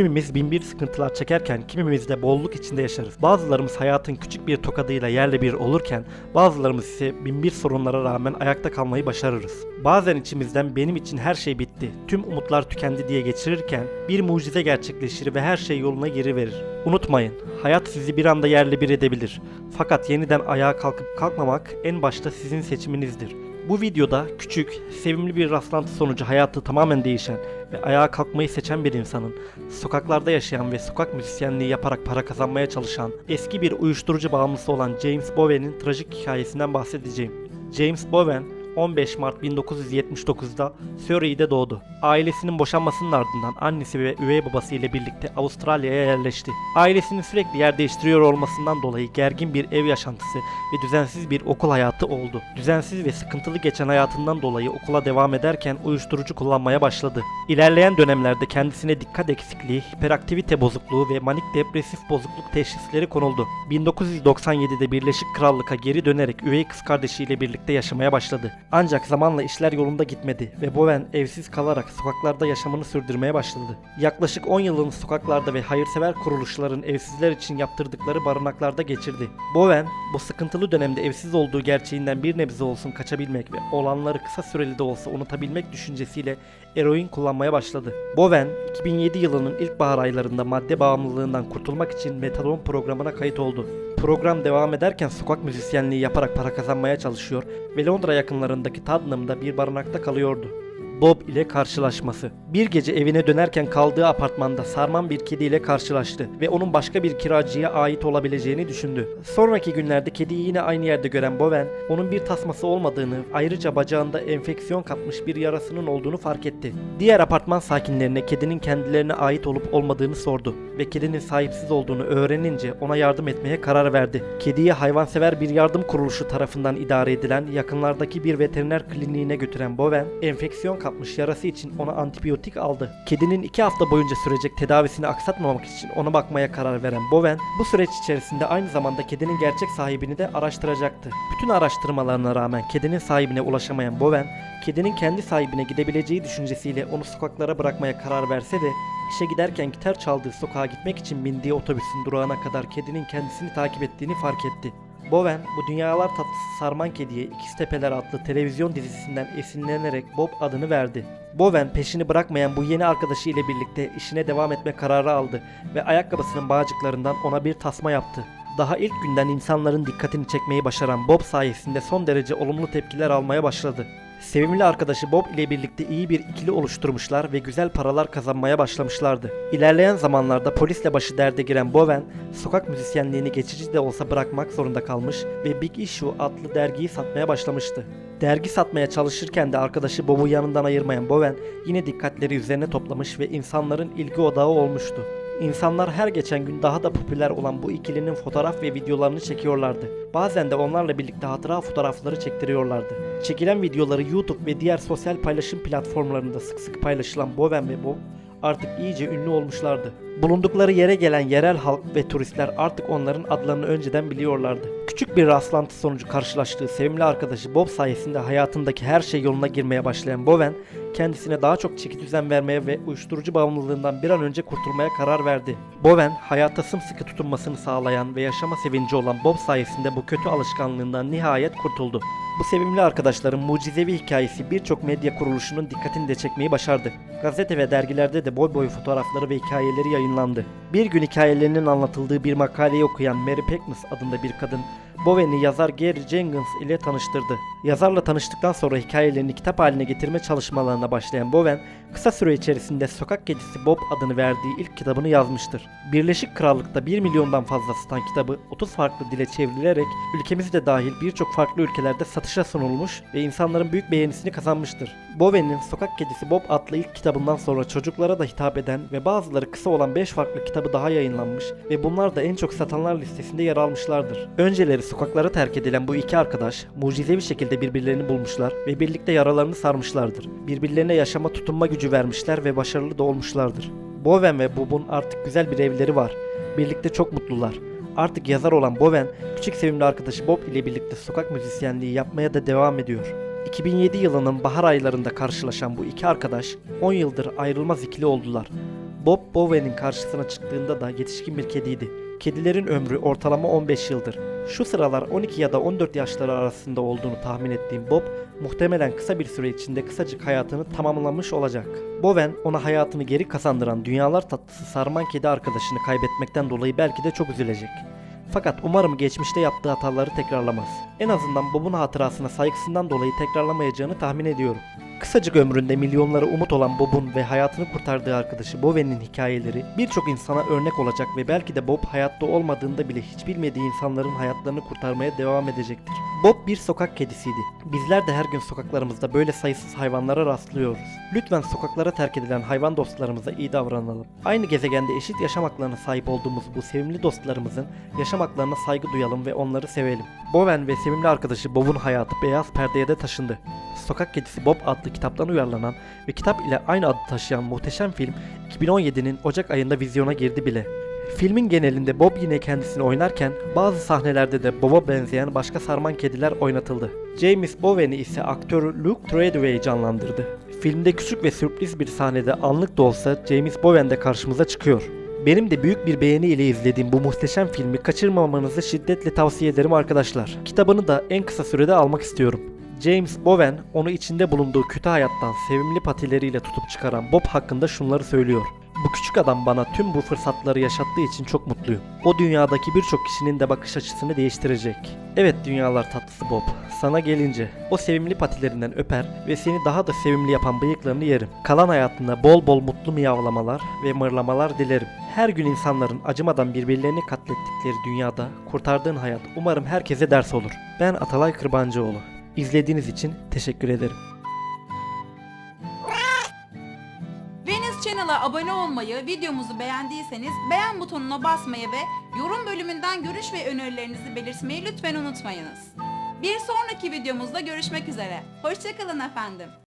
Kimimiz binbir sıkıntılar çekerken kimimiz de bolluk içinde yaşarız. Bazılarımız hayatın küçük bir tokadıyla yerle bir olurken bazılarımız ise binbir sorunlara rağmen ayakta kalmayı başarırız. Bazen içimizden benim için her şey bitti, tüm umutlar tükendi diye geçirirken bir mucize gerçekleşir ve her şey yoluna geri verir. Unutmayın, hayat sizi bir anda yerle bir edebilir. Fakat yeniden ayağa kalkıp kalkmamak en başta sizin seçiminizdir. Bu videoda küçük, sevimli bir rastlantı sonucu hayatı tamamen değişen ve ayağa kalkmayı seçen bir insanın, sokaklarda yaşayan ve sokak müzisyenliği yaparak para kazanmaya çalışan, eski bir uyuşturucu bağımlısı olan James Bowen'in trajik hikayesinden bahsedeceğim. James Bowen, 15 Mart 1979'da Surrey'de doğdu. Ailesinin boşanmasının ardından annesi ve üvey babası ile birlikte Avustralya'ya yerleşti. Ailesinin sürekli yer değiştiriyor olmasından dolayı gergin bir ev yaşantısı ve düzensiz bir okul hayatı oldu. Düzensiz ve sıkıntılı geçen hayatından dolayı okula devam ederken uyuşturucu kullanmaya başladı. İlerleyen dönemlerde kendisine dikkat eksikliği, hiperaktivite bozukluğu ve manik depresif bozukluk teşhisleri konuldu. 1997'de Birleşik Krallık'a geri dönerek üvey kız kardeşiyle birlikte yaşamaya başladı. Ancak zamanla işler yolunda gitmedi ve Bowen evsiz kalarak sokaklarda yaşamını sürdürmeye başladı. Yaklaşık 10 yılını sokaklarda ve hayırsever kuruluşların evsizler için yaptırdıkları barınaklarda geçirdi. Bowen bu sıkıntılı dönemde evsiz olduğu gerçeğinden bir nebze olsun kaçabilmek ve olanları kısa süreli de olsa unutabilmek düşüncesiyle eroin kullanmaya başladı. Bowen 2007 yılının ilkbahar aylarında madde bağımlılığından kurtulmak için metadon programına kayıt oldu. Program devam ederken sokak müzisyenliği yaparak para kazanmaya çalışıyor ve Londra yakınlarındaki Tottenham'da bir barınakta kalıyordu. Bob ile karşılaşması. Bir gece evine dönerken kaldığı apartmanda sarman bir kediyle karşılaştı ve onun başka bir kiracıya ait olabileceğini düşündü. Sonraki günlerde kediyi yine aynı yerde gören Bowen, onun bir tasması olmadığını, ayrıca bacağında enfeksiyon kapmış bir yarasının olduğunu fark etti. Diğer apartman sakinlerine kedinin kendilerine ait olup olmadığını sordu ve kedinin sahipsiz olduğunu öğrenince ona yardım etmeye karar verdi. Kediyi hayvansever bir yardım kuruluşu tarafından idare edilen yakınlardaki bir veteriner kliniğine götüren Bowen, enfeksiyon kapmış yarası için ona antibiyotik aldı. Kedinin iki hafta boyunca sürecek tedavisini aksatmamak için ona bakmaya karar veren Bowen, bu süreç içerisinde aynı zamanda kedinin gerçek sahibini de araştıracaktı. Bütün araştırmalarına rağmen kedinin sahibine ulaşamayan Bowen, kedinin kendi sahibine gidebileceği düşüncesiyle onu sokaklara bırakmaya karar verse de işe giderken gitar çaldığı sokağa gitmek için bindiği otobüsün durağına kadar kedinin kendisini takip ettiğini fark etti. Bowen bu dünyalar tatlısı Sarman Kedi'ye İkiz Tepeler adlı televizyon dizisinden esinlenerek Bob adını verdi. Bowen peşini bırakmayan bu yeni arkadaşı ile birlikte işine devam etme kararı aldı ve ayakkabısının bağcıklarından ona bir tasma yaptı. Daha ilk günden insanların dikkatini çekmeyi başaran Bob sayesinde son derece olumlu tepkiler almaya başladı. Sevimli arkadaşı Bob ile birlikte iyi bir ikili oluşturmuşlar ve güzel paralar kazanmaya başlamışlardı. İlerleyen zamanlarda polisle başı derde giren Bowen, sokak müzisyenliğini geçici de olsa bırakmak zorunda kalmış ve Big Issue adlı dergiyi satmaya başlamıştı. Dergi satmaya çalışırken de arkadaşı Bob'u yanından ayırmayan Bowen yine dikkatleri üzerine toplamış ve insanların ilgi odağı olmuştu. İnsanlar her geçen gün daha da popüler olan bu ikilinin fotoğraf ve videolarını çekiyorlardı. Bazen de onlarla birlikte hatıra fotoğrafları çektiriyorlardı. Çekilen videoları YouTube ve diğer sosyal paylaşım platformlarında sık sık paylaşılan Bowen ve Bob artık iyice ünlü olmuşlardı. Bulundukları yere gelen yerel halk ve turistler artık onların adlarını önceden biliyorlardı. Küçük bir rastlantı sonucu karşılaştığı sevimli arkadaşı Bob sayesinde hayatındaki her şey yoluna girmeye başlayan Bowen, kendisine daha çok çeki düzen vermeye ve uyuşturucu bağımlılığından bir an önce kurtulmaya karar verdi. Bowen, hayata sımsıkı tutunmasını sağlayan ve yaşama sevinci olan Bob sayesinde bu kötü alışkanlığından nihayet kurtuldu. Bu sevimli arkadaşların mucizevi hikayesi birçok medya kuruluşunun dikkatini de çekmeyi başardı. Gazete ve dergilerde de boy boy fotoğrafları ve hikayeleri yayınlandı. Bir gün hikayelerinin anlatıldığı bir makaleyi okuyan Mary Peckness adında bir kadın Bowen'i yazar Gary Jenkins ile tanıştırdı. Yazarla tanıştıktan sonra hikayelerini kitap haline getirme çalışmalarına başlayan Bowen, kısa süre içerisinde Sokak Kedisi Bob adını verdiği ilk kitabını yazmıştır. Birleşik Krallık'ta 1 milyondan fazla satan kitabı 30 farklı dile çevrilerek ülkemiz de dahil birçok farklı ülkelerde satışa sunulmuş ve insanların büyük beğenisini kazanmıştır. Bowen'in Sokak Kedisi Bob adlı ilk kitabından sonra çocuklara da hitap eden ve bazıları kısa olan 5 farklı kitabı daha yayınlanmış ve bunlar da en çok satanlar listesinde yer almışlardır. Önceleri sokaklara terk edilen bu iki arkadaş mucizevi şekilde birbirlerini bulmuşlar ve birlikte yaralarını sarmışlardır. Birbirlerine yaşama tutunma gücü vermişler ve başarılı da olmuşlardır. Bowen ve Bob'un artık güzel bir evleri var. Birlikte çok mutlular. Artık yazar olan Bowen, küçük sevimli arkadaşı Bob ile birlikte sokak müzisyenliği yapmaya da devam ediyor. 2007 yılının bahar aylarında karşılaşan bu iki arkadaş 10 yıldır ayrılmaz ikili oldular. Bob Bowen'in karşısına çıktığında da yetişkin bir kediydi. Kedilerin ömrü ortalama 15 yıldır. Şu sıralar 12 ya da 14 yaşları arasında olduğunu tahmin ettiğim Bob, muhtemelen kısa bir süre içinde kısacık hayatını tamamlamış olacak. Bowen, ona hayatını geri kazandıran dünyalar tatlısı sarman kedi arkadaşını kaybetmekten dolayı belki de çok üzülecek. Fakat umarım geçmişte yaptığı hataları tekrarlamaz. En azından Bob'un hatırasına saygısından dolayı tekrarlamayacağını tahmin ediyorum. Kısacık ömründe milyonlara umut olan Bob'un ve hayatını kurtardığı arkadaşı Bowen'in hikayeleri birçok insana örnek olacak ve belki de Bob hayatta olmadığında bile hiç bilmediği insanların hayatlarını kurtarmaya devam edecektir. Bob bir sokak kedisiydi. Bizler de her gün sokaklarımızda böyle sayısız hayvanlara rastlıyoruz. Lütfen sokaklara terk edilen hayvan dostlarımıza iyi davranalım. Aynı gezegende eşit yaşam haklarına sahip olduğumuz bu sevimli dostlarımızın yaşam haklarına saygı duyalım ve onları sevelim. Bowen ve sevimli arkadaşı Bob'un hayatı beyaz perdeye de taşındı. Sokak Kedisi Bob adlı kitaptan uyarlanan ve kitap ile aynı adı taşıyan muhteşem film 2017'nin Ocak ayında vizyona girdi bile. Filmin genelinde Bob yine kendisini oynarken bazı sahnelerde de Bob'a benzeyen başka sarman kediler oynatıldı. James Bowen'i ise aktör Luke Treadway canlandırdı. Filmde küçük ve sürpriz bir sahnede anlık da olsa James Bowen de karşımıza çıkıyor. Benim de büyük bir beğeni ile izlediğim bu muhteşem filmi kaçırmamanızı şiddetle tavsiye ederim arkadaşlar. Kitabını da en kısa sürede almak istiyorum. James Bowen onu içinde bulunduğu kötü hayattan sevimli patileriyle tutup çıkaran Bob hakkında şunları söylüyor. Bu küçük adam bana tüm bu fırsatları yaşattığı için çok mutluyum. O dünyadaki birçok kişinin de bakış açısını değiştirecek. Evet dünyalar tatlısı Bob. Sana gelince o sevimli patilerinden öper ve seni daha da sevimli yapan bıyıklarını yerim. Kalan hayatında bol bol mutlu miyavlamalar ve mırlamalar dilerim. Her gün insanların acımadan birbirlerini katlettikleri dünyada kurtardığın hayat umarım herkese ders olur. Ben Atalay Kırbancıoğlu. İzlediğiniz için teşekkür ederim. Channel'a abone olmayı, videomuzu beğendiyseniz beğen butonuna basmayı ve yorum bölümünden görüş ve önerilerinizi belirtmeyi lütfen unutmayınız. Bir sonraki videomuzda görüşmek üzere. Hoşçakalın efendim.